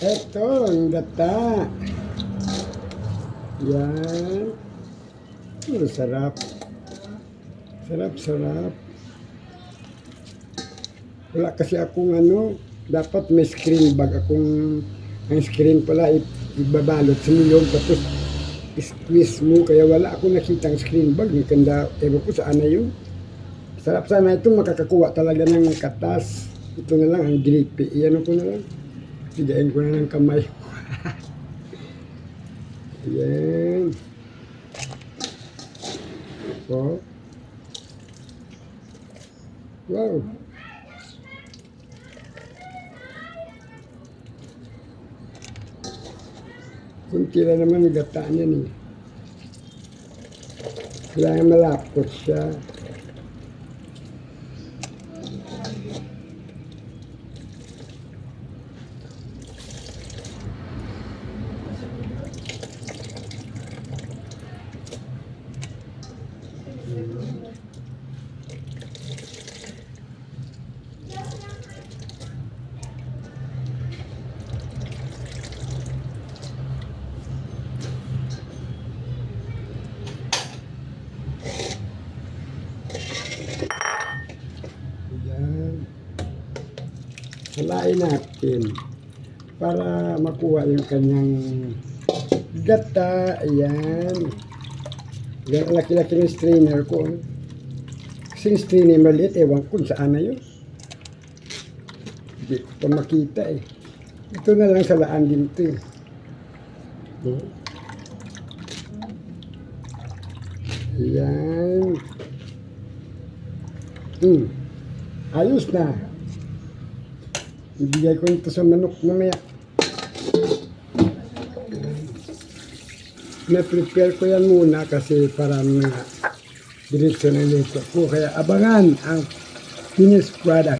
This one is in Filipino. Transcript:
Ito, ang gata. Yan. Oh, sarap. Sarap, sarap. Wala kasi akong ano, dapat may screen bag akong ang screen pala ibabalot sa niyog tapos squeeze mo kaya wala akong nakitang screen bag ni kanda ewan ko saan na yun sarap sana ito makakakuha talaga ng katas ito na lang ang gripe iyan ko na lang sigain ko na ng kamay yan oh wow Kunti lang naman yung gata niyan eh. Kailangan malapot siya. Ayan. Salain natin para makuha yung kanyang gata. Ayan. Yan, ang laki-laki ng strainer ko. ah. Kasi yung strainer maliit, ewan ko saan na yun. Hindi ko pa makita eh. Ito na lang sa laan din ito eh. Oh. Ayan. Hmm. Ayos na. Ibigay ko ito sa manok mamaya. Na-prepare ko yan muna kasi para mga diretso na ko. Kaya abangan ang finished product.